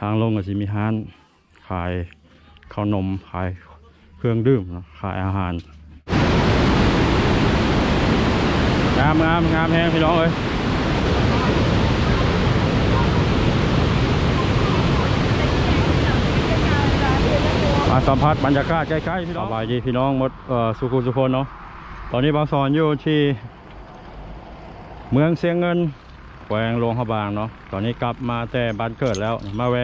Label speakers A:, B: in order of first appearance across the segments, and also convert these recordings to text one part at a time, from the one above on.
A: ทางลงก็สิมีร้านขายข้าวนมขายเครื่องดื่มขายอาหารงามงามงามแห้งพี่น้องเอ้ยมาสัมผัสบรรยากาศใกล้ๆพี่น้องสบายดีพี่น้องหมดเอ่อสุขุสุคนเนาะตอนนี้บางสอนอยู่ที่เมืองเสียงเงิน แขวงหลวงพระบางเนาะตอนนี้กลับมาแต่บ้านเกิดแล้วมาแว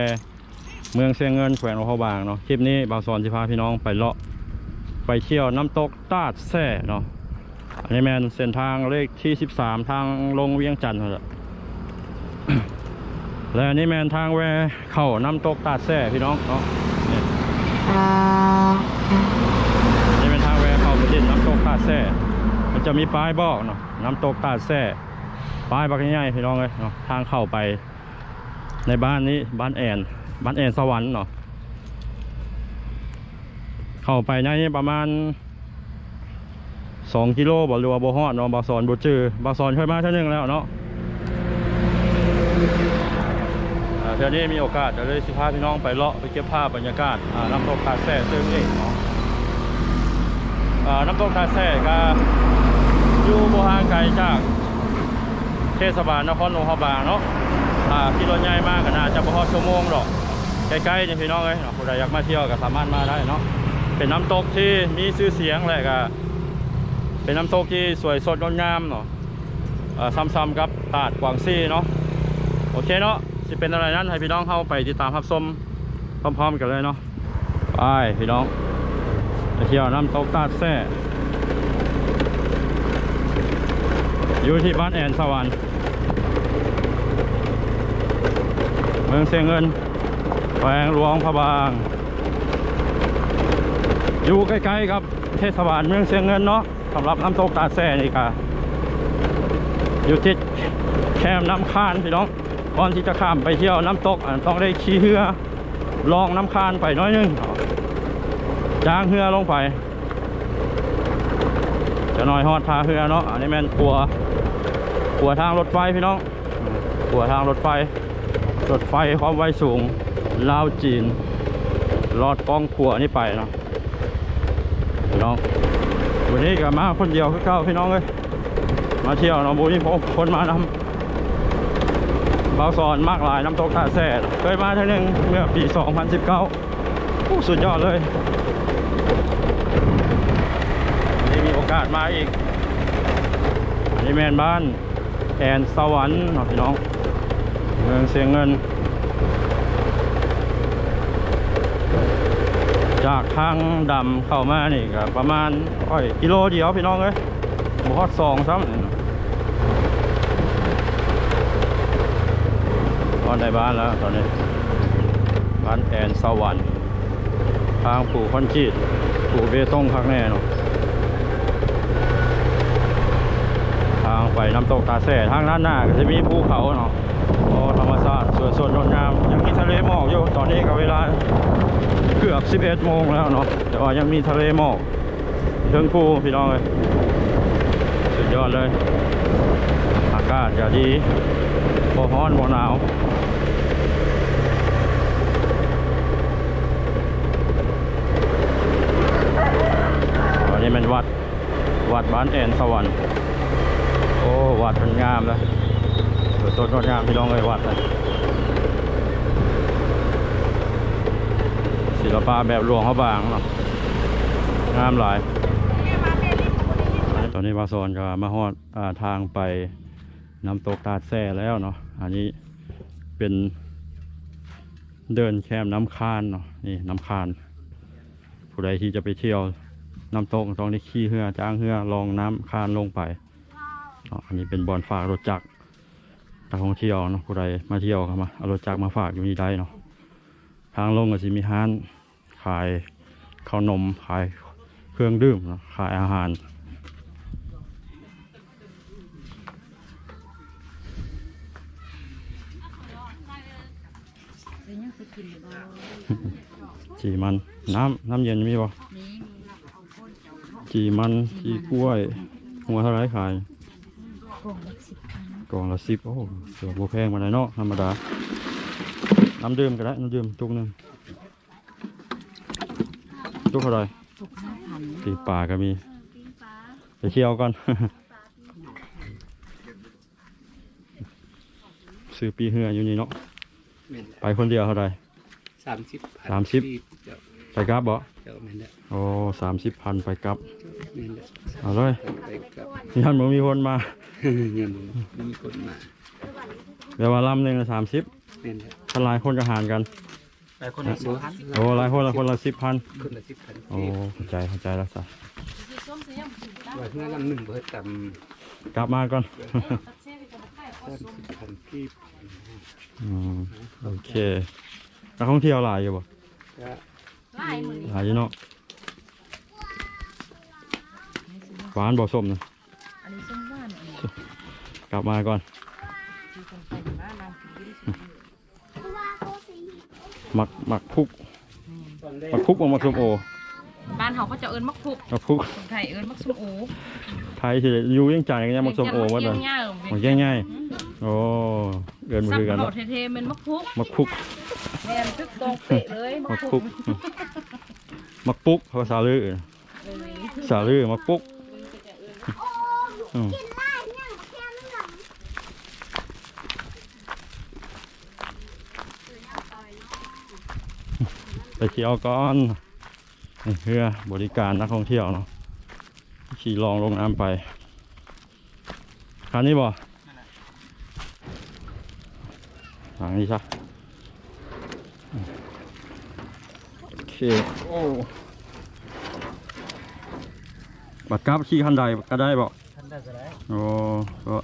A: เมืองเสียงเงินแขวงหลวงพระบางเนาะคลิปนี้บางสอนจะพาพี่น้องไปเลาะไปเที่ยวน้ำตกตาดแซ่เนาะอันนี้แมนเส้นทางเลขที่ 13 ทางลงเวียงจันทร์และและนนี้แมนทางแวเข้าน้ำตกตาดแซ่พี่น้องเนาะนี่เป็นทางแวเข้าไปดินน้ำตกตาดแซ่มันจะมีป้ายบอกเนาะน้ำตกตาดแซ่ ป้ายบักใหญ่ๆพี่น้องเลยเนาะทางเข้าไป ในบ้านนี้บ้านแอนบ้านแอนสวรรค์เนาะเข้าไปในนี้ประมาณสองกิโลบ่หรือว่าบ่ฮอดเนาะบาซอนบ่จื้อบาซอนเคยมาเท่านึงแล้วเนาะเที่ยวนี้มีโอกาสจะเลยสิพาพี่น้องไปเลาะไปเก็บภาพบรรยากาศน้ำตกตาแซ่ซึ่งนี่เนาะน้ำตกตาแซ่ก็อยู่บ่ห่างไกลจาก เทศบาลนครหลวงพะบางเนาะอ่าขี่รถใหญ่มากก็น่าจะบ่ฮอดชั่วโมงหรอกใกล้ๆนี่พี่น้องเอ้ยเนาะผู้ใดอยากมาเที่ยวก็สามารถมาได้เนาะเป็นน้ำตกที่มีชื่อเสียงแหละก็เป็นน้ำตกที่สวยสดงดงามเนาะอ่อซ้ำๆกับตาดกวางซี่เนาะโอเคเนาะจะเป็นอะไรนั้นให้พี่น้องเข้าไปติดตามรับชมพร้อมๆกันเลยเนาะไปพี่น้องไปเที่ยวน้ำตกตาดแซ่ อยู่ที่บ้านแอนสวรรค์เมืองเสียงเงินแขวงหลวงพระบาง อยู่ใกล้ๆกับเทศบาลเมืองเสียงเงินเนาะสำหรับน้ำตกตาแซ่นี่ก็อยู่ที่แคมน้ำคานพี่น้องก่อนที่จะข้ามไปเที่ยวน้ำตกอะต้องได้ขี่เรือลองน้ำคานไปน้อยนึงจ้างเรือลงไป จะหน่อยฮอดพาเรือเนาะอันนี้แม่นขัว ขัวทางรถไฟพี่น้องขัวทางรถไฟ รถไฟความไวสูง ลาวจีน ลอดกล้องขัวนี่ไปเนาะพี่น้อง วันนี้ก็มาคนเดียวคือเก่าพี่น้องเลยมาเที่ยวเนาะบุญพบคนมานำเบาสอนมากหลายน้ำตกท่าแซ่เคยมาท่านึงเมื่อปี 2019สุดยอดเลยนี่มีโอกาสมาอีกอันนี้แมนบ้าน นสวรรค์นพี่น้องเมืองเสียงเงิน จากทางดำเข้ามานี่ก็ประมาณอ้อยกิโลเดียวพี่น้องเอ้ยบอดสองซ้ำตอนในบ้านแล้วตอนนี้บ้านแอนสวรรค์ทางปู่คอนกรีตปู่เบตงพักแน่เนาะทาง ไปน้ำตกตาแส่ทางด้านหน้าก็จะมีภูเขาเนาะโอ้ธรรมชาติสวยสดงดงาม ยังมีทะเลหมอกอยู่ตอนนี้ก็เวลาเกือบ 11 โมงแล้วเนาะแต่ว่ายังมีทะเลหมอกเชิงภูพี่น้องเลยสุดยอดเลย อากาศจะดีบ่ร้อนบ่หนาวอันนี้เป็นวัดวัดบ้านแอนสวรรค์ อ้วัดมันงามเลยสวยสดงดงามพี่น้องเลยวัดเลยศิลปะแบบหลวงเขาบางเนาะงามหลาย ตอนนี้บาโซนก็มาฮอดทางไปน้ำตกตาดแซ่แล้วเนาะอันนี้เป็นเดินแคมน้ำคานเนาะนี่น้ำคานผู้ใดที่จะไปเที่ยวน้ำตกต้องได้ขี่เรือจ้างเรือลองน้ำคานลงไป อันนี้เป็นบอนฝากรถจักรนักท่องเที่ยวเนาะผู้ใดมาเที่ยวก็มาเอารถจักรมาฝากอยู่นี่ได้เนาะทางลงก็จะมีร้านขายข้าวนมขายเครื่องดื่มเนาะขายอาหาร
B: เดี๋ยวยังไปกินบ่
A: จีมันน้ำน้ำเย็นมีบ่
B: นี่
A: จีมันจีกล้วยหัวเท่าไรขาย
B: กล่องละสิบพัน
A: กล่องละสิบโอ้เสือโบแพงมาเลยเนาะธรรมดา น้ำดื่มก็ได้น้ำดื่มจุกหนึ่งจุกเท่าไหร
B: สุกห้าพัน
A: ปีกปลาก็มีไปเคี่ยวก่อน ซื้อปีเหืออยู่นี่เนาะ
C: แม่น
A: ไปคนเดียวเท่าไหร
C: สามสิบ
A: สามสิบ
C: เจ้า
A: ไปกลับบ่
C: เจ้าแม่นแหละ
A: โอ้สามสิบพันไปกลับ
C: แม่นแหละ
A: เอาเลย
C: ไปกับ
A: ยันมึงมีคนมา
C: เงินมีคนมา
A: เดี๋ยวว่าลำหนึ่งสามสิบ
C: แม่นแหละ
A: ถ้าหลายคนก็หารกัน
C: แต่คนละสิบพัน
A: โอ้หลายคนละคนละสิบพัน
C: คนละสิบพัน
A: โอ้เข้าใจเข้าใจแล้วจ้ะ
C: ว่าเงินลำหนึ่งเบิดต่
A: กลับมาก่อนำ
C: สามสิบพันกีบ
A: อืมโอเคนักท่องเที่ยวหลายอยู่บ่
C: ก็
B: ลายมือ
A: หลายอยู่เนาะหวานบ่ส้มนะ
B: อันนี้ส้มหวานอันนี้
A: กลับมาก่อน
B: คือคนไทยบ้านเราคือที่สุด
A: หมักหมักพุก
C: ตอนแรก
A: หมักพุกบ่หมักส้มโอ
B: บ้านเขาก็จะเอิ้นมักพุก
A: หมักพุก
B: คนไทยเอิ้นมักส้มโอ
A: ไทยสิอยู่ยังจ่ายกันยังหมักส้มโอว่า
B: เล
A: เลยย
B: ง่าย
A: หมักง่ายๆโอ้เกินมื
B: ซับ
A: อกัน
B: เขา
A: เนาะ
B: เท่ๆเป็นมักพุก
A: หมักพุก
B: เรียนตึกตรงเป๊ะเลย
A: ห
B: มั
A: มั
B: ก
A: ก
B: พุ
A: พุ
B: ก
A: กหมักปุกภาษาลือ
B: เลย
A: ภาษาลือหมักปุกอืมไปเที่ยวก่อนนี่เพื่อบริการนักท่องเที่ยวเนาะขี่ลองลงน้ำไปคันนี้บ่หลังนี้ซะ โอเคโอ้บัดกลับขี่คันใดก็ได้บ่
C: ท่านได้ก็ได้
A: โอ้ก็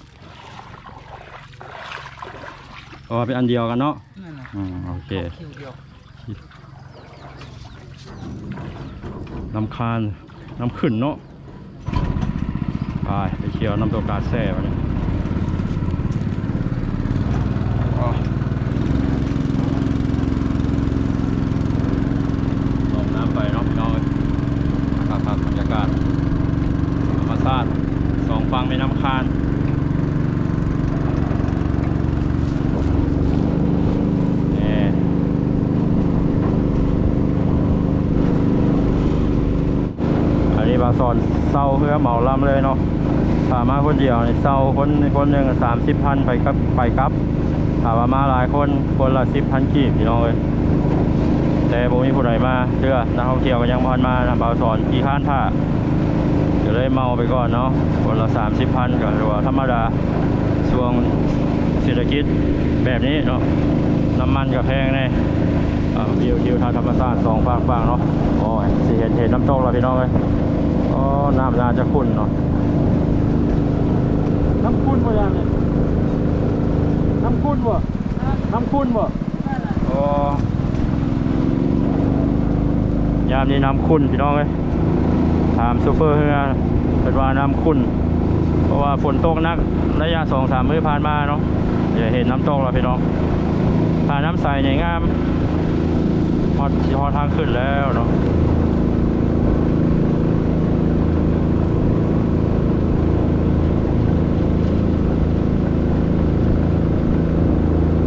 A: อ๋อเป็นอันเดียวกันเนาะ
C: นั่นน่ะ
A: อืมโอเค
C: คิวเดียว
A: น้ำคานน้ำขึ้นเนาะไปไปเที่ยวน้ำตกกาแซ่มาเนี่ยอ๋อลงน้ำไปเนาะพี่น้องเอ้ยครับครับบรรยากาศธรรมชาติสองฝั่งแม่น้ำคานแหม่ อันนี้บาซอนเศร้าเพื่อเหมาลำเลยเนาะถามาคนเดียวนี่เศร้าคนคนหนึ่งสามสิบพันไปกับไปกับถามว่ามาหลายคนคนละสิบพันกีบพี่น้องเลยแต่บ่มีผู้ใดมาเชื่อนักท่องเที่ยวก็ยังพันมานะบาซอนกี่ข้านท่าก็เลยเมาไปก่อนเนาะคนละสามสิบพันก็ถือว่าธรรมดาช่วงเศรษฐกิจแบบนี้เนาะน้ำมันก็แพงแน่อ่า วิวทิวทางธรรมชาติสองฝั่งฝั่งเนาะโอ้ยสิเห็นเห็นน้ำตกแล้วพี่น้องเลยอ๋อน้ำน่าจะขุ่นเนาะน้ำขุ่นบ่ยังเนี่ยน้ำขุ่นบ่น้ำขุ่นบ่โอ้ยามนี้น้ำขุ่นพี่น้องเลยถามซูเปอร์เฮือเป็นว่าน้ำขุ่นเพราะว่าฝนตกหนักระยะสองสามมื้อผ่านมาเนาะอย่าเห็นน้ำตกแล้วพี่น้องผ่านน้ำใสใหญ่งาม ฮอตฮอทางขึ้นแล้วเนาะ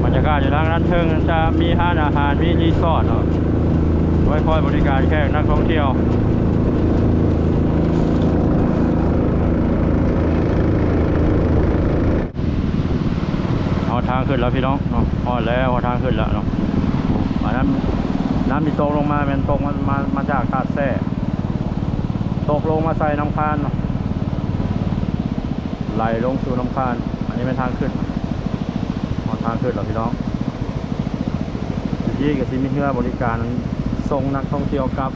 A: บรรยากาศอยู่ทางด้านเทิงจะมีห้านอาหารมีรีสอร์ทเนาะไว้คอยบริการแขกนักท่องเที่ยวเอาทางขึ้นแล้วพี่น้องเนาะฮอแล้วเอทางขึ้นแล้วเนาะอันนั้น น้ำที่ตกลงมาเป็นตกมามามาจากตาดแท่ตกลงมาใส่น้ำคานไหลลงสู่น้ำคาน อันนี้เป็นทางขึ้นเอาทางขึ้นแล้วพี่น้องที่กับที่มีเพื่อบริการส่งนักท่องเที่ยวกลับ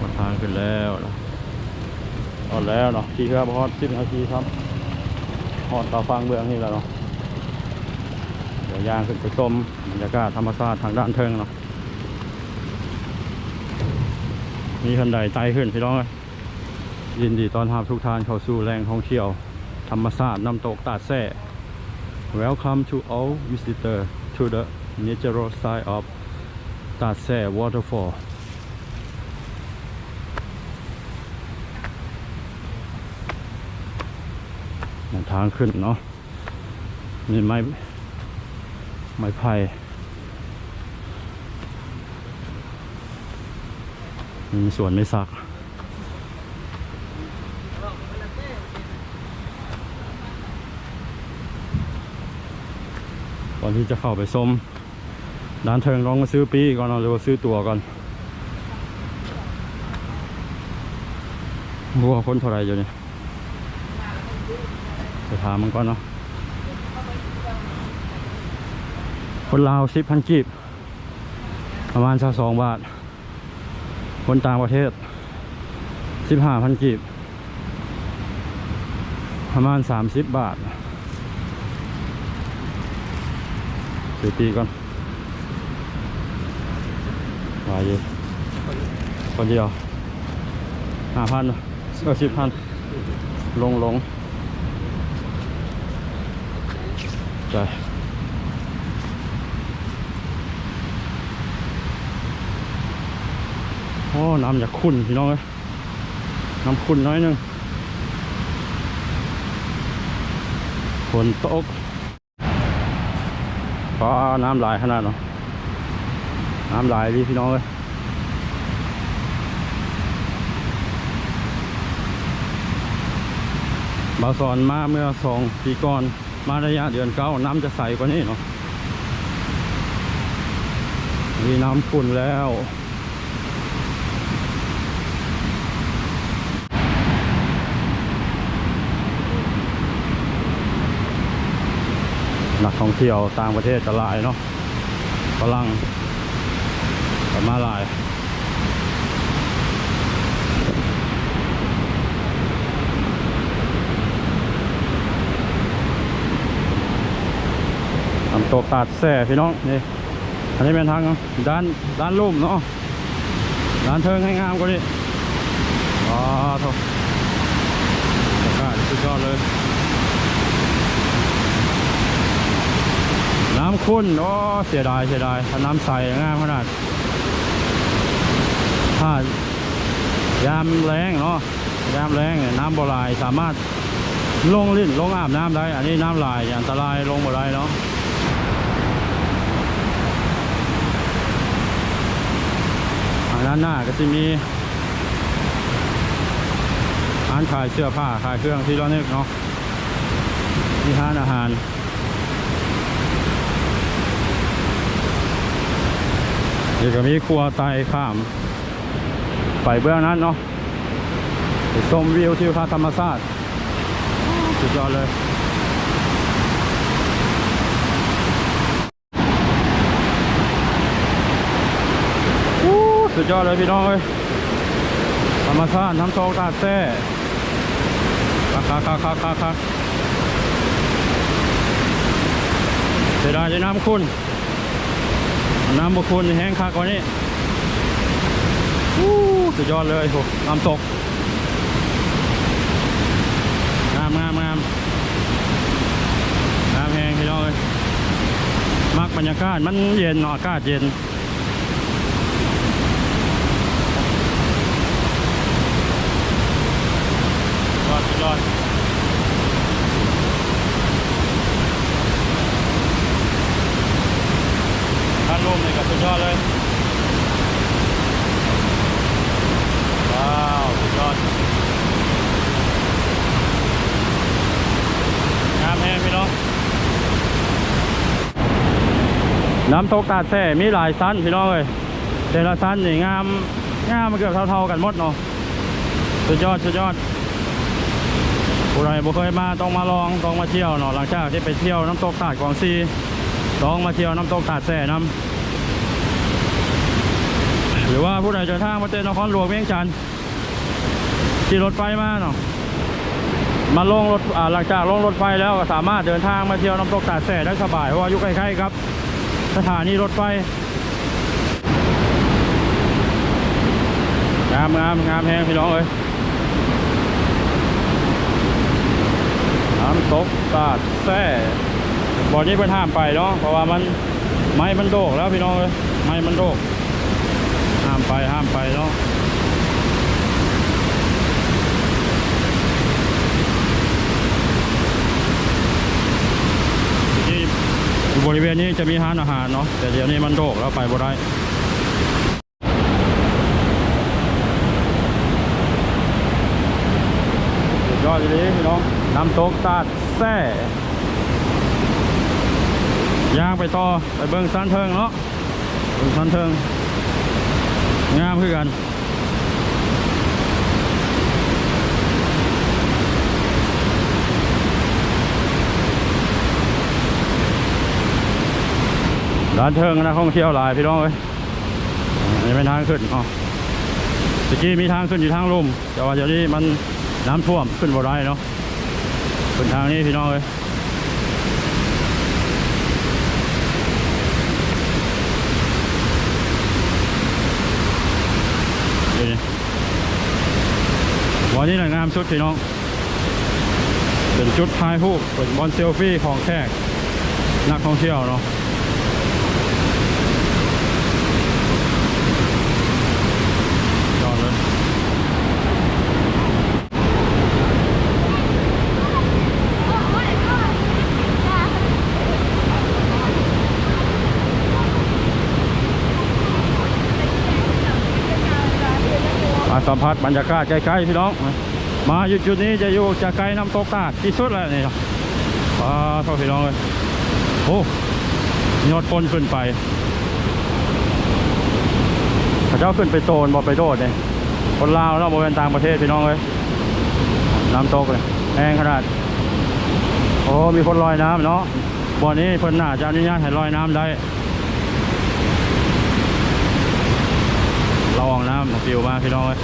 A: มาทางขึ้นแล้วนะอดแล้วเนาะที่ครับฮอดสิบนาทีครับฮอดตาฟังเบืองนี่แล้วเนาะ ดี๋ยวยางขึ้นไปชมบรรยากาศธรรมชาติทางด้านเทิงเนาะมีคนใดไต่ขึ้นพี่น้องเอ้ยยินดีตอนรับทุกท่านเข้าสู่แหล่งท่องเที่ยว ธรรมชาติน้ำตกตาดแซ่ Welcome to all visitor to the natural side of ตาดแซ่ waterfall ทางขึ้นเนาะนี่ไม้ ไม้ไผ่มีสวนไม่ซัก ก่อนที่จะเข้าไปส้มร้านเทิงลองมาซื้อปีก่อนเนาะหรือว่าซื้อตั๋วก่อนบัวคนเท่าไรอยู่เนี่ยไปถามมันก่อนเนาะ คนลาวสิบพันกีบ ประมาณสักสองบาท คนต่างประเทศสิบห้าพันกีบ ประมาณสามสิบบาทซื้อปีก่อนวายเยอคนเดียวห้าพันก็สิบพันลงลงใจโอ้น้ำอยากขุ่นพี่น้องเอ้ยน้ำขุ่นน้อยนึงฝนตกเพราะน้ำลายขนาดเนาะน้ำลายดิพี่น้องเลยบาสอนมาเมื่อสองปีก่อน มาระยะเดือนเก้าน้ำจะใสกว่านี้เนาะมีน้ำขุ่นแล้ว นักท่องเที่ยวต่างประเทศจะหลายเนาะฝรั่งก็มาหลายทำตกตาดแส่พี่น้องนี่อันนี้เป็นทางด้านด้านลุ่มเนาะด้านเทิงให้งามกว่านี้อ๋อโถอากาศสุดยอดเลยำขุ่นโอ้เสียดายเสียดายถ้าน้ำใสงามขนาดถ้ายามแรงเนาะยามแรงเนี่ยน้ำบ่ลายสามารถลงลิ้นลงอาบน้ำได้ อันนี้น้ำลายอันตรายลงบ่ได้เนาะทางด้านหน้าก็จะมีร้านขายเสื้อผ้าขายเครื่องที่ร้อนนึกเนาะมีร้านอาหาร เดี๋ยวก็มีครัวไตข้าม ไปเบื้องนั้นเนาะชมวิวทิวทัศน์ธรรมชาติสุดยอดเลยอู้สุดยอดเลยพี่น้องเอ้ยธรรมชาติน้ำตกตาดแท้คักคักคักคักคักคักเสียดายจะน้ำคุณ น้ำบกคุณแห้งคักกว่านี้วู้สุดยอดเลยโหน้ำตก งามงามงามน้ำแห้งพี่น้องเลยมักบรรยากาศมันเย็นเนาะอากาศเย็น ยอดสุดยอดท่านร่มนี่ก็สุดยอดเลย ว้าวสุดยอดงามแห้งพี่น้อง น้ำตกตาดแท่มีหลายชั้นพี่น้องเลยแต่ละชั้นนี่งามงามมันเกือบเท่าๆกันหมดเนาะสุดยอดสุดยอดผู้ใดบ่เคยมาต้องมาลองต้องมาเที่ยวเนาะหลังจากที่ไปเที่ยวน้ำตกตาดกวางซีต้องมาเที่ยวน้ำตกตาดแส่น้ำหรือว่าผู้ใดเดินทางมาเจอนครหลวงเวียงจันทน์ขี่รถไฟมาเนาะมาลงรถหลังจากลงรถไฟแล้วก็สามารถเดินทางมาเที่ยวน้ำตกตาดแส่ได้สบายเพราะว่าอยู่ใกล้ๆครับ สถานีรถไฟงามงามงามแพงพี่น้องเอ้ยน้ำตกตาดแซ่บ่อนี้เพิ่นห้ามไปเนาะเพราะว่ามันไม้มันโดกแล้วพี่น้องเอ้ยไม้มันโดกห้ามไปห้ามไปเนาะสุด บริเวณนี้จะมีร้านอาหารเนาะแต่เดี๋ยวนี้มันโดกแล้วไปบ่ได้สุดยอดเลยพี่น้องน้ำตกตาดแซ่ย่างไปต่อไปเบิ้งสันเทิงเนาะเบิ้งสันเทิงงามคือกัน ร้านเทิงนะท่องเที่ยวหลายพี่น้องเอ้ยอันนี้เป็นทางขึ้นอ๋อตะกี้มีทางขึ้นอยู่ทางลุมแต่ว่าเดี๋ยวนี้มันน้ำท่วมขึ้นบ่ได้เนาะขึ้นทางนี้พี่น้องเอ้ยวันนี้แหละงามชุดพี่น้อง เป็นจุดถ่ายรูปเป็นบอลเซลฟี่ของแขกนักท่องเที่ยวเนาะ ยอดเลยมา สัมผัสบรรยากาศใกล้ๆพี่น้อง มาอยู่จุดนี้จะอยู่จะไกลน้ำตกตาดที่สุดแล้วนี่เนาะอ่าพี่น้องเลยโอ้ยอดคนขึ้นไปเขาเจ้าขึ้นไปโตนบอไปโดดเนี่ยคนลาวเนาะบริเวณต่างประเทศพี่น้องเลยน้ำตกเลยแห้งขนาด โอ้มีคนลอยน้ำเนาะบ่อนี้เพิ่นน่าจะอนุญาตให้ลอยน้ำได้ ระวังน้ำปิวมาพี่น้องเลย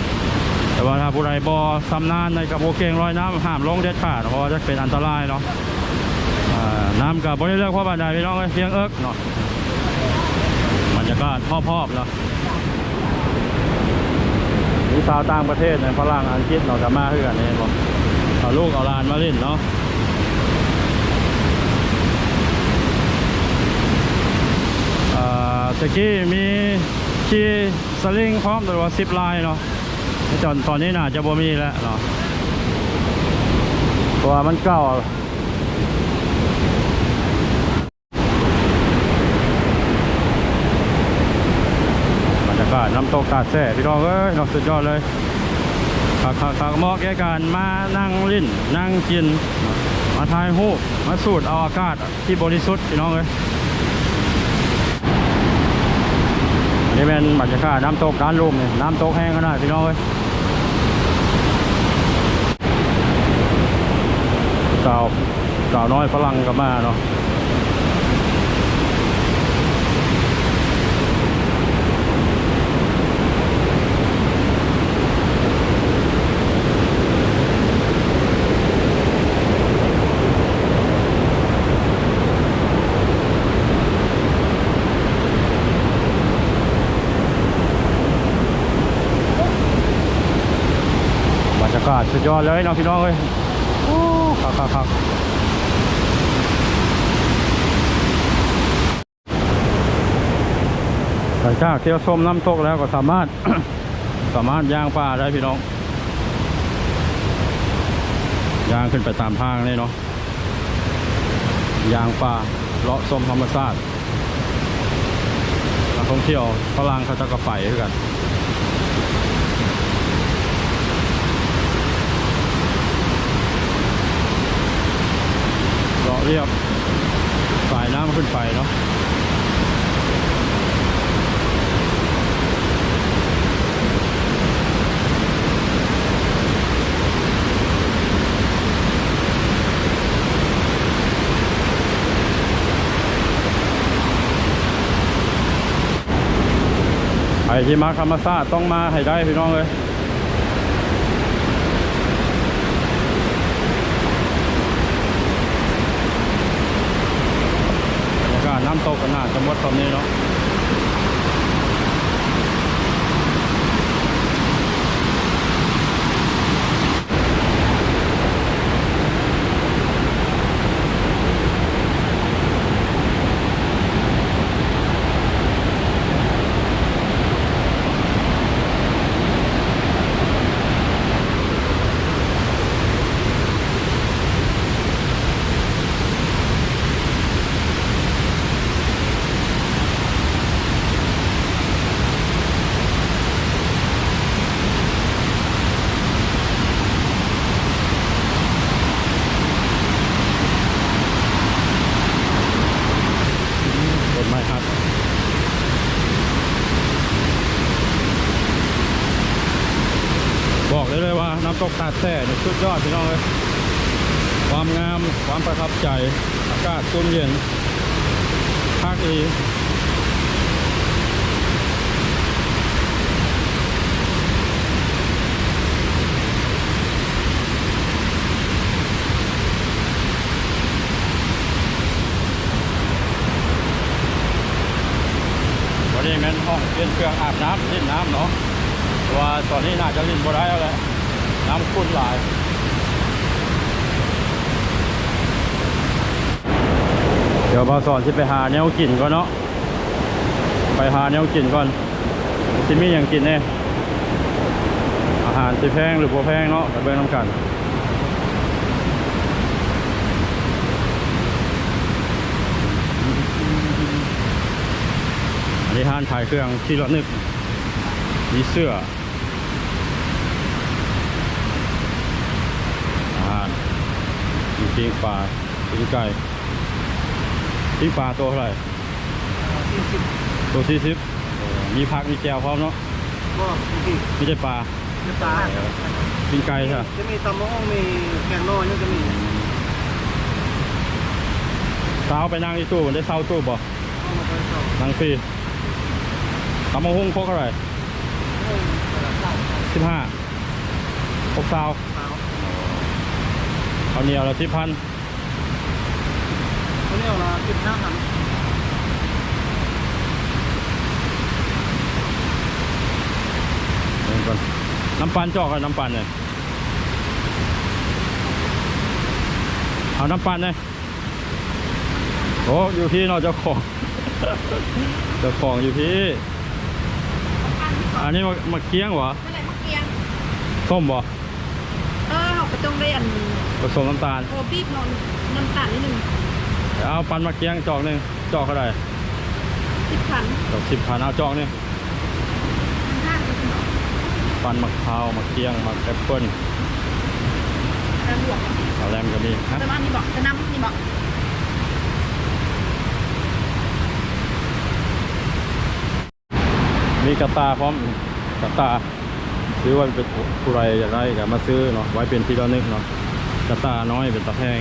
A: แต่ว่าถ้าผู้ใดบ่สำนานในกับโอเกงลอยน้ำห้ามลงเด็ดขาดเพราะจะเป็นอันตรายเนาะน้ำกับบริเลือกพ่อบานใดพี่น้องเลยเพียงเอิกเนาะบรรยากาศพอบๆเนาะมีสาวต่างประเทศในฝรั่งอังกฤษเราจะมาเพื่อนนี่บอกเอาลูกเอาลานมาเล่นเนาะเอ่อตะกี้มีขี่ ลิงพร้อมตัวว่าสิบลายเนาะตอนตอนนี้น่าจะบ่มีแล้วเนาะเพราะว่ามันเก่าบรรยากาศน้ำตกตาแซ่พี่น้องเอ้ยเนาะสุดยอดเลยขักขักขักเหมาะแก่การมานั่งลิ้นนั่งกิน มาถ่ายรูมาสูดเอาอากาศที่บริสุทธิ์พี่น้องเอ้ยอั นี่เป็นบรรยากาศน้ำตกด้านลุ่มเนี่ยน้ำตกแห้งขนาดพี่น้องเอ้ยสาวสาวน้อยฝรั่งกับมาเนาะากาศสุดยอดเลยน้องพี่น้องเอ้ยโอ้คักคักคักหลังจากเที่ยวชมน้ำตกแล้วก็สามารถ สามารถย่างป่าได้พี่น้องย่างขึ้นไปตามทางนี่เนาะย่างป่าเลาะชมธรรมชาตินักท่องเที่ยวฝรั่งเขาจะก็ไปด้วยกัน เรียบสายน้ำขึ้นไปเนาะไอที่มาธรรมศาสตร์ต้องมาให้ได้พี่น้องเลย บรรยากาศน้ำ ตกก็น่าจะหมดตอนนี้เนาะ ดยอดพี่น้องเลยความงามความประทับใจอากาศชุ่มเย็นภาคอีวันนี้แม่นห้องเปลี่ยนเครื่องอาบน้ำเล่นน้ำเนาะเพราะว่าตอนนี้น่าจะเล่นบ่ได้แล้วแหละน้ำขุ่นหลาย ดี๋ยวบาสอนที่ไปหาแนวกินก่อนเนาะไปหาแนวกินก่อนสิมีอย่างกินเนี่ยอาหารสิแพงหรือบ่แพงเนาะไปเบิ่งน้ำกันอันนี้ห้านขายเครื่องที่ระนึกมีเสื้ออาหารปิ้งปลาปิ้งไก่ ปิ้งปลาตัวเท่าไหร่
C: สี่สิบ
A: ตัวสี่สิบมีผักมีแจวพร้อมเนาะ
C: ก็พี่
A: ไม่ใช่ปลา
C: น้ำตาล
A: ปิ้งไก่ใช่ปะ
C: จะมีตำมะฮงมีแกงนอยนี่จะมี
A: สาวไปนั่งที่ตู้ได้เช่าตู้บ่
C: เอามาไปสอง
A: นั่งฟรีตำมะฮุ่งโคกเท่าไหร่
C: โอ้ยตลาดเต่า
A: สิบห้าหกสาว
C: เต่า
A: เอาเหนียวละสิบพัน
C: เขาเรียกว่าสิบห้าพัน
A: เดี๋ยวก่อนน้ำปันจอกกับน้ำปันเลยเอาน้ำปันเลยโอ้อยู่ที่เราะเจ้าของเจ้าของอยู่ที่ อันนี้มามาเกี้ยงเหรอ
B: ไม่ได้มะเกียง
A: ส้มบ่
B: เออเขาก็ต้องได้อัน
A: ผสมน้ำตาล
B: โอบีบนอนน้ำตาลนิดนึง
A: เอาปันมาเกี้ยงจอกหนึ่งจอกเท่าไหร่
B: สิบพัน
A: จอกสิบพันเอาจอกนี่
B: ห้าสิบหน่อย
A: ปันมะพร้าวมะเกี้ยงมะแอปเปิ้ล
B: แล้วบวก
A: เอาแรมก็มีฮะ
B: จะมานี่บอกจะน้ำนี่บอก
A: มีกระตาพร้อมกระตาซื้อไว้เป็นผู้ไรอยากได้ก็มาซื้อเนาะไว้เป็นที่ระลึกเนาะกระตาน้อยเป็นตะแพง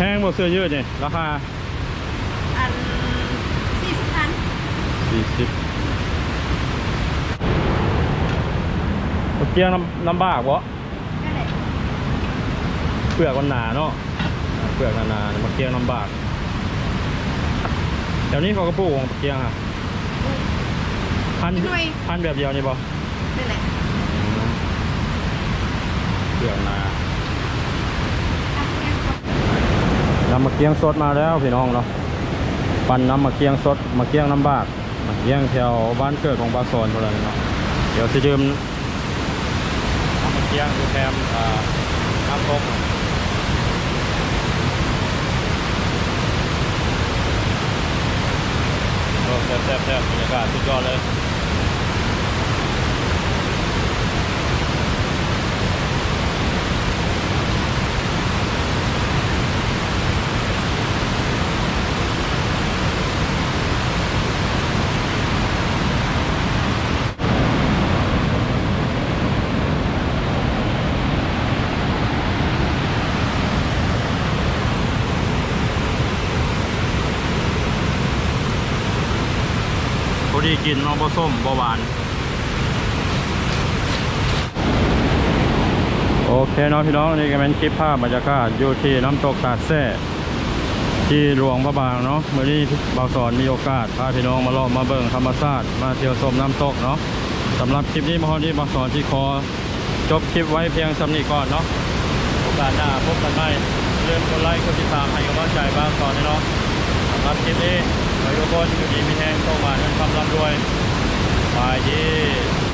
A: แพงบ่เสื้อยืดนี่ราคา
B: อันสี่สิบพัน
A: สี่สิบมะเกี้ยงน้ำน้ำบากบ่
B: นั่นแหละ
A: เปลือกมันหนาเนาะเปลือกหนาๆมะเกี้ยงน้ำบากเดี๋ยวนี้เขาก็ปลูกของมะเกี้ยงอะพันธุ์พันธุ์แบบเดียวนี่บ่
B: นั่นแหละ
A: เปลือกหนา
B: อันนี้ก็
A: น้ำมะเกียงสดมาแล้วพี่น้องเนาะปั่นน้ำมะเกียงสดมะเกียงน้ำบากมะเกียงแถวบ้านเกิดของบาโซนเท่านั้นเนาะเดี๋ยวสิดื่มน้ำมะเกียงคือแถมน้ำตกโอ้แซ่บแซ่บแซ่บบรรยากาศสุดยอดเลย พอดีกินเน้องผ ส้มบหวาน โอเคเนาะพี่น้องนี่ก็เป็นคลิปภาพบรรยากาศอยู่ที่น้ำตกตาดแซ่ที่หลวงพระบางเนาะเมื่อนี้บ่าวสอนมีโอกาสพาพี่น้องมาลาะมาเบิ่งธรรมชาติมาเที่ยวชมน้ำตกเนาะสำหรับคลิปนี้มาฮอดที่บ่าวสอนที่คอจบคลิปไว้เพียงสำนีก่อนเนาะโอกาสหน้าพบกันใหม่อย่าลืมกดไลค์กดติดตามให้กำลังใจบ่าวสอนด้เนาะสำหรับคลิปนี้ขอทุกคนอยู่ดีมีแห้งโตมาเงินความร่ำรวย บายดี